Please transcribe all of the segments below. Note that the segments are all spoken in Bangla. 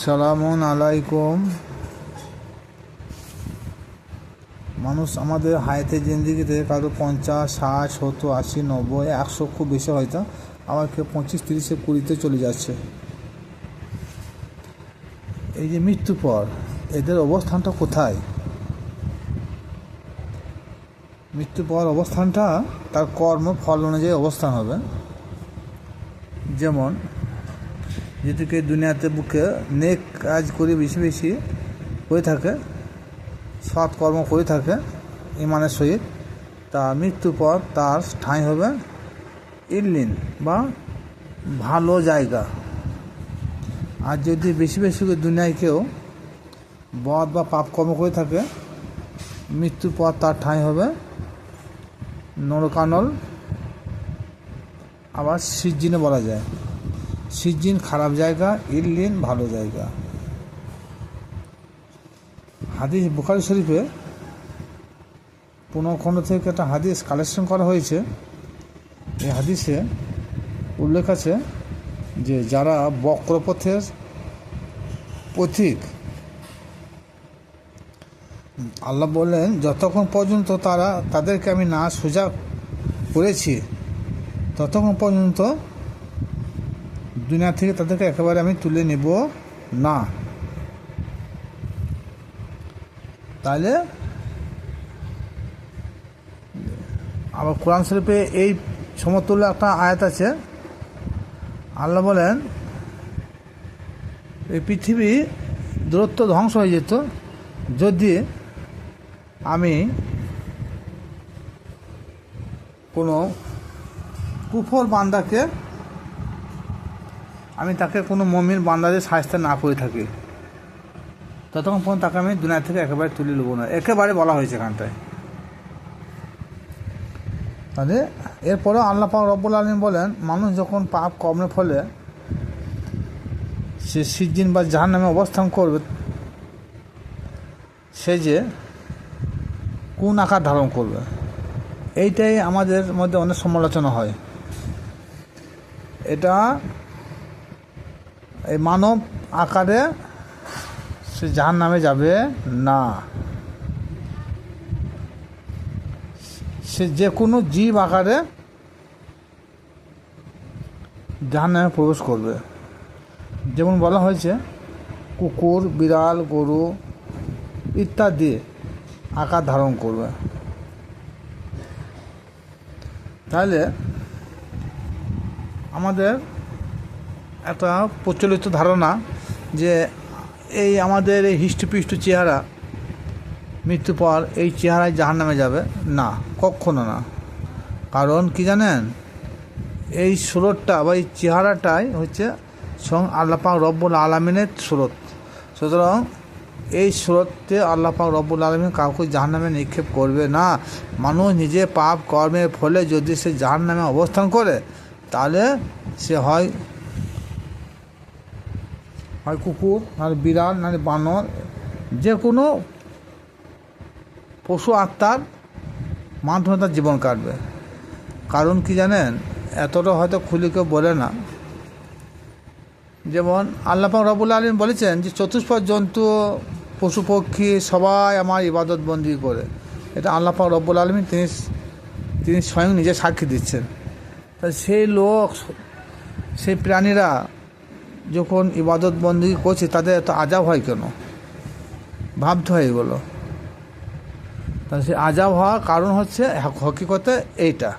সালামুন আলাইকুম। মানুষ আমাদের হায়াতে জিন্দিগিতে কারও পঞ্চাশ, ষাট, সত্তর, আশি, নব্বই, একশো খুব বেশি হয়তো আবার কেউ পঁচিশ, তিরিশে, কুড়িতে চলে যাচ্ছে। এই যে মৃত্যু পর এদের অবস্থানটা কোথায়? মৃত্যু পর অবস্থানটা তার কর্ম, ফল, অনুযায়ী অবস্থান হবে। যেমন যদি কেউ দুনিয়াতে বুকে নেক কাজ করে বেশি বেশি হয়ে থাকে, সৎ কর্ম করে থাকে ইমানের সহিত, তা মৃত্যুর পর তার ঠাঁই হবে ইল্লিন বা ভালো জায়গা। আর যদি বেশি বেশি দুনিয়ায় কেউ বদ বা পাপ কর্ম করে থাকে মৃত্যুর পর তার ঠাঁই হবে নরকানল, আবার সিজিনে বলা যায়। সিজিন খারাপ জায়গা ইল্লিন ভালো জায়গা। হাদিস বুখারি শরীফে পুনঃখণ্ড থেকে একটা হাদিস কালেকশন করা হয়েছে। এই হাদিসে উল্লেখ আছে যে যারা বক্রপথের পথিক, আল্লাহ বললেন, যতক্ষণ পর্যন্ত তারা তাদেরকে আমি না সোজা করেছি, ততক্ষণ পর্যন্ত দুনিয়া থেকে তাদেরকে একেবারে আমি তুলে নেব না। তাহলে আবার কোরআন শরীফে এই সমতুল্য একটা আয়াত আছে। আল্লাহ বলেন, এই পৃথিবী দূরত্ব ধ্বংস হয়ে যেত যদি আমি কোনো কুফর বান্দাকে আমি তাকে কোনো মমির বান্দাদের সাহায্য না করে থাকি। ততক্ষণ পর্যন্ত তাকে আমি দুনিয়া থেকে একেবারে তুলে নেব না। একেবারে বলা হয়েছে এখানটায়। তাহলে এরপরেও আল্লাহ রব্বুল আলম বলেন, মানুষ যখন পাপ কর্মের ফলে সে সিজিন বা জাহান নামে অবস্থান করবে, সে যে কোন আকার ধারণ করবে? এইটাই আমাদের মধ্যে অনেক সমালোচনা হয়। এটা এই মানব আকারে সে জাহান নামে যাবে? না। সে যে কোনো জীব আকারে জাহান নামে প্রবেশ করবে। যেমন বলা হয়েছে, কুকুর, বিড়াল, গরু ইত্যাদি আকার ধারণ করবে। তাহলে আমাদের একটা প্রচলিত ধারণা যে এই আমাদের এই হিষ্টপিষ্ট চেহারা মৃত্যু পর এই চেহারায় জাহান নামে যাবে? না কখনো না। কারণ কি জানেন? এই সুরতটা বা এই চেহারাটাই হচ্ছে সং আল্লাপাক রব্বুল আলমিনের সুরত। সুতরাং এই সুরতে আল্লাপাক রব্বুল আলমিন কাউকে জাহান নামে নিক্ষেপ করবে না। মানুষ নিজে পাপ কর্মের ফলে যদি সে জাহান নামে অবস্থান করে, তাহলে সে হয় হয় কুকুর নাহলে বিড়াল নাহলে বানর, যে কোনো পশু আত্মার মাধ্যমে তার জীবন কাটবে। কারণ কি জানেন? এতটা হয়তো খুলে কেউ বলে না। যেমন আল্লাপাক রবুল আলম বলেছেন যে, চতুষ্পদ জন্তু, পশু পক্ষী সবাই আমার ইবাদত বন্দি করে। এটা আল্লাপাক রব্বুল আলমী তিনি তিনি স্বয়ং নিজে সাক্ষী দিচ্ছেন। তা সেই লোক, সেই প্রাণীরা যখন ইবাদত বন্দি করছে, তাদের এত আজাব হয় কেন? ভাবতে হয় এগুলো। তা সে আজাব হওয়ার কারণ হচ্ছে হকিকতে এইটা,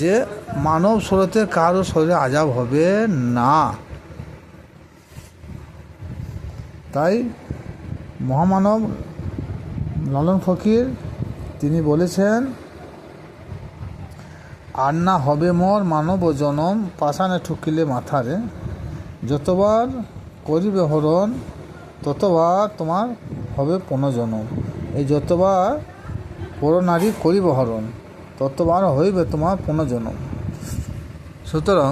যে মানব স্রোতে কারও শরীরে আজাব হবে না। তাই মহামানব লালন ফকির, তিনি বলেছেন, আর না হবে মর মানব জনম পাশানে ঠুকিলে মাথারে। যতবার করিবে হরণ, ততবার তোমার হবে পুনর্জনম। এই যতবার পর নারী করিবে হরণ, ততবার হইবে তোমার পুনর্জনম। সুতরাং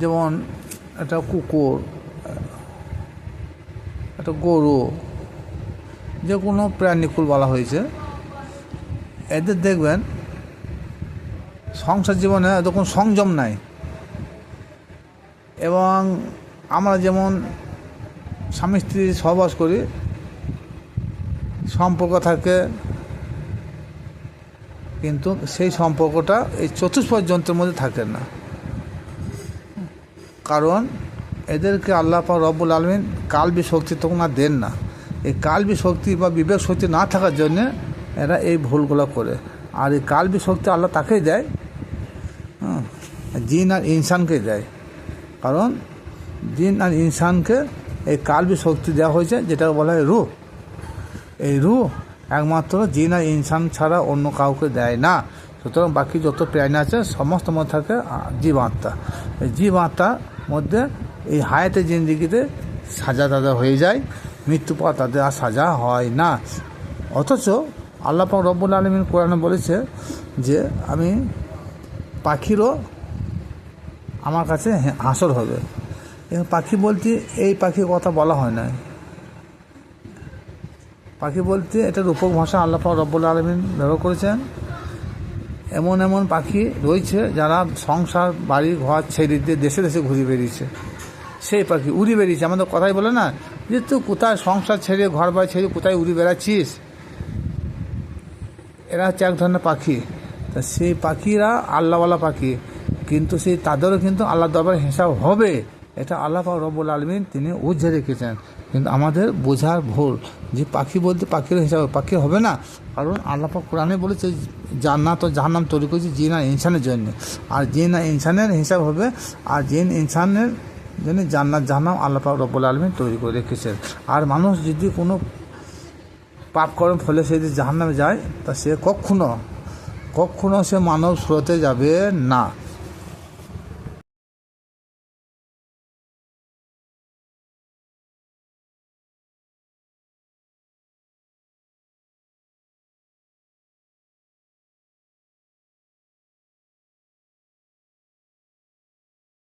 যেমন একটা কুকুর, একটা গরু যে কোনো প্রাণীকুল বলা হয়েছে, এদের দেখবেন সংসার জীবনে এরকম সংযম নাই। এবং আমরা যেমন স্বামী স্ত্রী সহবাস করি, সম্পর্ক থাকে, কিন্তু সেই সম্পর্কটা এই চতুষ্পদ যন্ত্রের মধ্যে থাকে না। কারণ এদেরকে আল্লাহ পাক রব্বুল আলমিন কালবি শক্তি তখন আর দেন না। এই কালবি শক্তি বা বিবেক শক্তি না থাকার জন্যে এরা এই ভুলগুলো করে। আর এই কালবি শক্তি আল্লাহ তাকেই দেয় জিন আর ইনসানকে দেয়। কারণ জিন আর ইনসানকে এই কালবি শক্তি দেওয়া হয়েছে যেটা বলা হয় রূহ। এই রূহ একমাত্র জিন আর ইনসান ছাড়া অন্য কাউকে দেয় না। সুতরাং বাকি যত প্রাণী আছে, সমস্ত মধ্যে থাকে জীব আত্মা এই জীব আত্মার মধ্যে এই হায়াতে জিন্দিগিতে সাজা তাদের হয়ে যায়, মৃত্যু পর তাদের আর সাজা হয় না। অথচ আল্লাহ পাক রব্বুল আলমিন কোরআনে বলেছে যে, আমি পাখিরও আমার কাছে হাসর হবে। এবং পাখি বলতে এই পাখির কথা বলা হয় না। পাখি বলতে এটা রূপক ভাষা আল্লাহ রব্বুল আলমিন ব্যবহার করেছেন। এমন এমন পাখি রয়েছে যারা সংসার, বাড়ি, ঘর ছেড়ে দিয়ে দেশে দেশে ঘুরে বেরিয়েছে সেই পাখি উড়ি বেরিয়েছে আমাদের কথাই বলে না যে তুই কোথায় সংসার ছেড়ে ঘর বাড়ি ছেড়ে কোথায় উড়ি বেড়াচ্ছিস? এরা হচ্ছে এক ধরনের পাখি। তা সেই পাখিরা আল্লাহওয়ালা পাখি। কিন্তু সেই তাদেরও কিন্তু আল্লাহ দরবার হিসাব হবে। এটা আল্লাহ পাক রব্বুল আলমিন তিনি উজ্জে রেখেছেন। কিন্তু আমাদের বোঝার ভুল। যে পাখি বলতে পাখির হিসাবে, পাখি হবে না। কারণ আল্লাহ কোরআনে বলেছে, জান্নাত ও জাহান্নাম তৈরি করেছে জিন আর ইনসানের জন্য। আর জিন আর ইনসানের হিসাব হবে, আর জিন ইনসানের জন্য জান্নাত, জাহান্নাম আল্লাহ পাক রব্বুল আলমিন তৈরি করে রেখেছেন। আর মানুষ যদি কোনো পাপ করেন ফলে সে যদি জাহান্নামে যায়, তা সে কখনো কখনো সে মানব স্রোতে যাবে না।